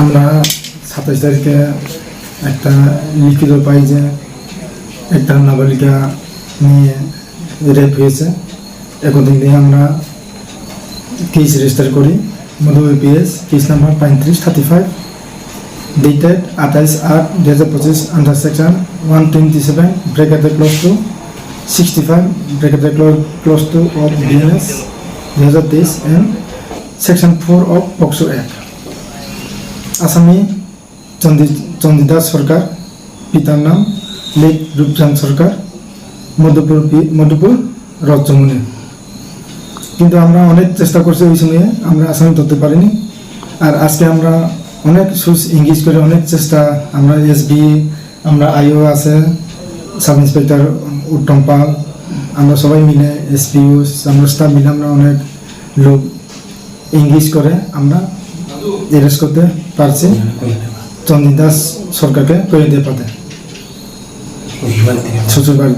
আমরা সাতাশ তারিখে একটা লিখিত পাই যে একটা নাবালিকা নিয়ে রেপ হয়েছে। একদিন দিয়ে আমরা কেস রেজিস্টার করি। মধু পিএস কেস নাম্বার পঁয়ত্রিশ থার্টি ফাইভ ডেটেড আঠাইশ আট দু হাজার পঁচিশ under section one twenty seven ব্রেকেটে clause two sixty five ব্রেকেটে ক্লোজ টু অফ বিএনএস দু হাজার তেইশ and section four of POCSO act আসামি চন্দি চন্দিদাস সরকার, পিতার নাম লেক রূপচাঁদ সরকার মধ্যপুর মধ্যপুর রজমুনি কিন্তু আমরা অনেক চেষ্টা করছি ওই সময়ে, আমরা আসামি ধরতে পারিনি। আর আজকে আমরা অনেক সুস ইংলিশ করে অনেক চেষ্টা, আমরা এসবি আমরা আইও আছে, সাব ইন্সপেক্টর উত্তম পাল, আমরা সবাই মিলে এসপিও আমরা স্টাফ মিলে আমরা অনেক লোক ইংলিশ করে আমরা অ্যারেস্ট করতে পারছি। চন্দিদাস সরকারকে করে দিয়ে পাতে শ্বশুরবাড়ি